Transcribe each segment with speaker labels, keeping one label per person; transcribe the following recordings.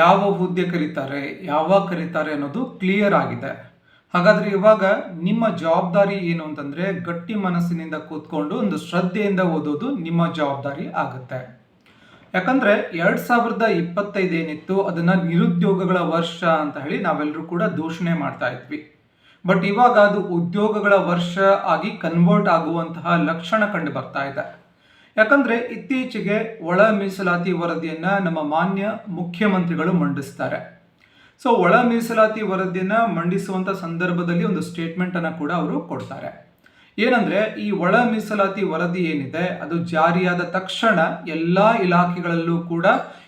Speaker 1: ಯಾವ ಹುದ್ದೆ ಕರೀತಾರೆ ಯಾವಾಗ ಕರೀತಾರೆ ಅನ್ನೋದು ಕ್ಲಿಯರ್ ಆಗಿದೆ. ಹಾಗಾದ್ರೆ ಇವಾಗ ನಿಮ್ಮ ಜವಾಬ್ದಾರಿ ಏನು ಅಂತಂದ್ರೆ ಗಟ್ಟಿ ಮನಸ್ಸಿನಿಂದ ಕೂತ್ಕೊಂಡು ಒಂದು ಶ್ರದ್ಧೆಯಿಂದ ಓದೋದು ನಿಮ್ಮ ಜವಾಬ್ದಾರಿ ಆಗುತ್ತೆ. ಯಾಕಂದ್ರೆ ಎರಡ್ ಸಾವಿರದ ಇಪ್ಪತ್ತೈದು ಏನಿತ್ತು ಅದನ್ನ ನಿರುದ್ಯೋಗಗಳ ವರ್ಷ ಅಂತ ಹೇಳಿ ನಾವೆಲ್ಲರೂ ಕೂಡ ದೂಷಣೆ ಮಾಡ್ತಾ ಇದ್ವಿ. ಬಟ್ ಇವಾಗ ಅದು ಉದ್ಯೋಗಗಳ ವರ್ಷ ಆಗಿ ಕನ್ವರ್ಟ್ ಆಗುವಂತಹ ಲಕ್ಷಣ ಕಂಡು ಬರ್ತಾ ಇದೆ. ಯಾಕಂದ್ರೆ ಇತ್ತೀಚೆಗೆ ಒಳ ಮೀಸಲಾತಿ ವರದಿಯನ್ನು ನಮ್ಮ ಮಾನ್ಯ ಮುಖ್ಯಮಂತ್ರಿಗಳು ಮಂಡಿಸ್ತಾರೆ. ಸೊ ಒಳ ಮೀಸಲಾತಿ ವರದಿಯನ್ನು ಮಂಡಿಸುವಂತ ಸಂದರ್ಭದಲ್ಲಿ ಒಂದು ಸ್ಟೇಟ್ಮೆಂಟ್ ಅನ್ನ ಕೂಡ ಅವರು ಕೊಡ್ತಾರೆ. ಏನಂದ್ರೆ, ಈ ಒಳ ಮೀಸಲಾತಿ ವರದಿ ಏನಿದೆ, ಅದು ಜಾರಿಯಾದ ತಕ್ಷಣ ಎಲ್ಲಾ ಇಲಾಖೆಗಳಲ್ಲೂ ಕೂಡ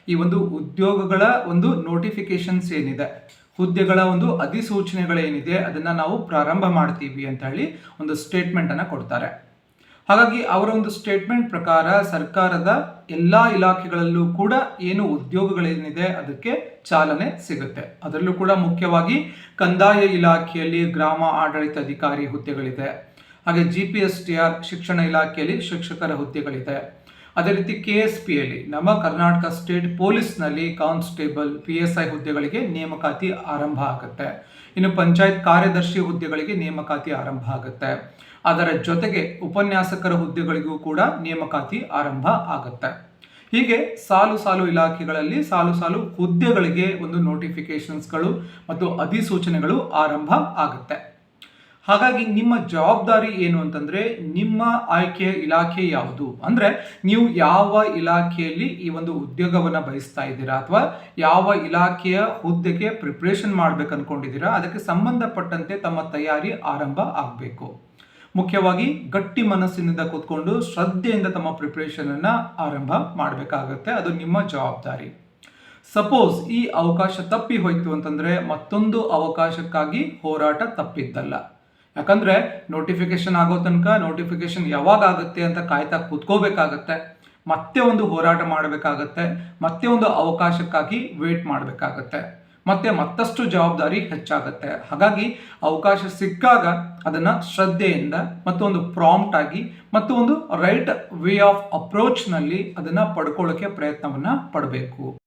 Speaker 1: ಈ ಒಂದು ಉದ್ಯೋಗಗಳ ಒಂದು ನೋಟಿಫಿಕೇಶನ್ಸ್ ಏನಿದೆ, ಹುದ್ದೆಗಳ ಒಂದು ಅಧಿಸೂಚನೆಗಳೇನಿದೆ, ಅದನ್ನ ನಾವು ಪ್ರಾರಂಭ ಮಾಡ್ತೀವಿ ಅಂತ ಹೇಳಿ ಒಂದು ಸ್ಟೇಟ್ಮೆಂಟ್ ಅನ್ನ ಕೊಡ್ತಾರೆ. ಹಾಗಾಗಿ ಅವರ ಒಂದು ಸ್ಟೇಟ್ಮೆಂಟ್ ಪ್ರಕಾರ ಸರ್ಕಾರದ ಎಲ್ಲ ಇಲಾಖೆಗಳಲ್ಲೂ ಕೂಡ ಏನು ಉದ್ಯೋಗಗಳೇನಿದೆ ಅದಕ್ಕೆ ಚಾಲನೆ ಸಿಗುತ್ತೆ. ಅದರಲ್ಲೂ ಕೂಡ ಮುಖ್ಯವಾಗಿ ಕಂದಾಯ ಇಲಾಖೆಯಲ್ಲಿ ಗ್ರಾಮ ಆಡಳಿತ ಅಧಿಕಾರಿ ಹುದ್ದೆಗಳಿದೆ. ಹಾಗೆ G P S T R ಶಿಕ್ಷಣ ಇಲಾಖೆಯಲ್ಲಿ ಶಿಕ್ಷಕರ ಹುದ್ದೆಗಳಿದೆ. ಅದೇ ರೀತಿ ಕೆ ಎಸ್ ಪಿಯಲ್ಲಿ ನಮ್ಮ ಕರ್ನಾಟಕ ಸ್ಟೇಟ್ ಪೊಲೀಸ್ನಲ್ಲಿ ಕಾನ್ಸ್ಟೇಬಲ್ ಪಿ ಎಸ್ ಐ ಹುದ್ದೆಗಳಿಗೆ ನೇಮಕಾತಿ ಆರಂಭ ಆಗುತ್ತೆ. ಇನ್ನು ಪಂಚಾಯತ್ ಕಾರ್ಯದರ್ಶಿ ಹುದ್ದೆಗಳಿಗೆ ನೇಮಕಾತಿ ಆರಂಭ ಆಗುತ್ತೆ. ಅದರ ಜೊತೆಗೆ ಉಪನ್ಯಾಸಕರ ಹುದ್ದೆಗಳಿಗೂ ಕೂಡ ನೇಮಕಾತಿ ಆರಂಭ ಆಗುತ್ತೆ. ಹೀಗೆ ಸಾಲು ಸಾಲು ಇಲಾಖೆಗಳಲ್ಲಿ ಸಾಲು ಸಾಲು ಹುದ್ದೆಗಳಿಗೆ ಒಂದು ನೋಟಿಫಿಕೇಶನ್ಸ್ಗಳು ಮತ್ತು ಅಧಿಸೂಚನೆಗಳು ಆರಂಭ ಆಗುತ್ತೆ. ಹಾಗಾಗಿ ನಿಮ್ಮ ಜವಾಬ್ದಾರಿ ಏನು ಅಂತಂದ್ರೆ ನಿಮ್ಮ ಆಯ್ಕೆಯ ಇಲಾಖೆ ಯಾವುದು? ಅಂದ್ರೆ ನೀವು ಯಾವ ಇಲಾಖೆಯಲ್ಲಿ ಈ ಒಂದು ಉದ್ಯೋಗವನ್ನ ಬಯಸ್ತಾ ಇದ್ದೀರಾ? ಅಥವಾ ಯಾವ ಇಲಾಖೆಯ ಹುದ್ದೆಗೆ ಪ್ರಿಪ್ರೇಷನ್ ಮಾಡ್ಬೇಕು ಅನ್ಕೊಂಡಿದ್ದೀರಾ? ಅದಕ್ಕೆ ಸಂಬಂಧಪಟ್ಟಂತೆ ತಮ್ಮ ತಯಾರಿ ಆರಂಭ ಆಗಬೇಕು. ಮುಖ್ಯವಾಗಿ ಗಟ್ಟಿ ಮನಸ್ಸಿನಿಂದ ಕೂತ್ಕೊಂಡು ಶ್ರದ್ಧೆಯಿಂದ ತಮ್ಮ ಪ್ರಿಪ್ರೇಷನ್ ಅನ್ನ ಆರಂಭ ಮಾಡಬೇಕಾಗತ್ತೆ. ಅದು ನಿಮ್ಮ ಜವಾಬ್ದಾರಿ. ಸಪೋಸ್ ಈ ಅವಕಾಶ ತಪ್ಪಿ ಹೋಯ್ತು ಅಂತಂದ್ರೆ ಮತ್ತೊಂದು ಅವಕಾಶಕ್ಕಾಗಿ ಹೋರಾಟ ತಪ್ಪಿದ್ದಲ್ಲ. ಯಾಕಂದ್ರೆ ನೋಟಿಫಿಕೇಶನ್ ಆಗೋ ತನಕ ನೋಟಿಫಿಕೇಶನ್ ಯಾವಾಗ ಆಗುತ್ತೆ ಅಂತ ಕಾಯ್ತಾ ಕೂತ್ಕೋಬೇಕಾಗತ್ತೆ. ಮತ್ತೆ ಒಂದು ಹೋರಾಟ ಮಾಡಬೇಕಾಗತ್ತೆ. ಮತ್ತೆ ಒಂದು ಅವಕಾಶಕ್ಕಾಗಿ ವೇಟ್ ಮಾಡಬೇಕಾಗತ್ತೆ. ಮತ್ತೆ ಮತ್ತಷ್ಟು ಜವಾಬ್ದಾರಿ ಹೆಚ್ಚಾಗುತ್ತೆ. ಹಾಗಾಗಿ ಅವಕಾಶ ಸಿಕ್ಕಾಗ ಅದನ್ನ ಶ್ರದ್ಧೆಯಿಂದ ಮತ್ತು ಒಂದು ಪ್ರಾಂಪ್ಟ್ ಆಗಿ ಮತ್ತು ಒಂದು ರೈಟ್ ವೇ ಆಫ್ ಅಪ್ರೋಚ್ನಲ್ಲಿ ಅದನ್ನ ಪಡ್ಕೊಳ್ಳೋಕ್ಕೆ ಪ್ರಯತ್ನವನ್ನು ಪಡಬೇಕು.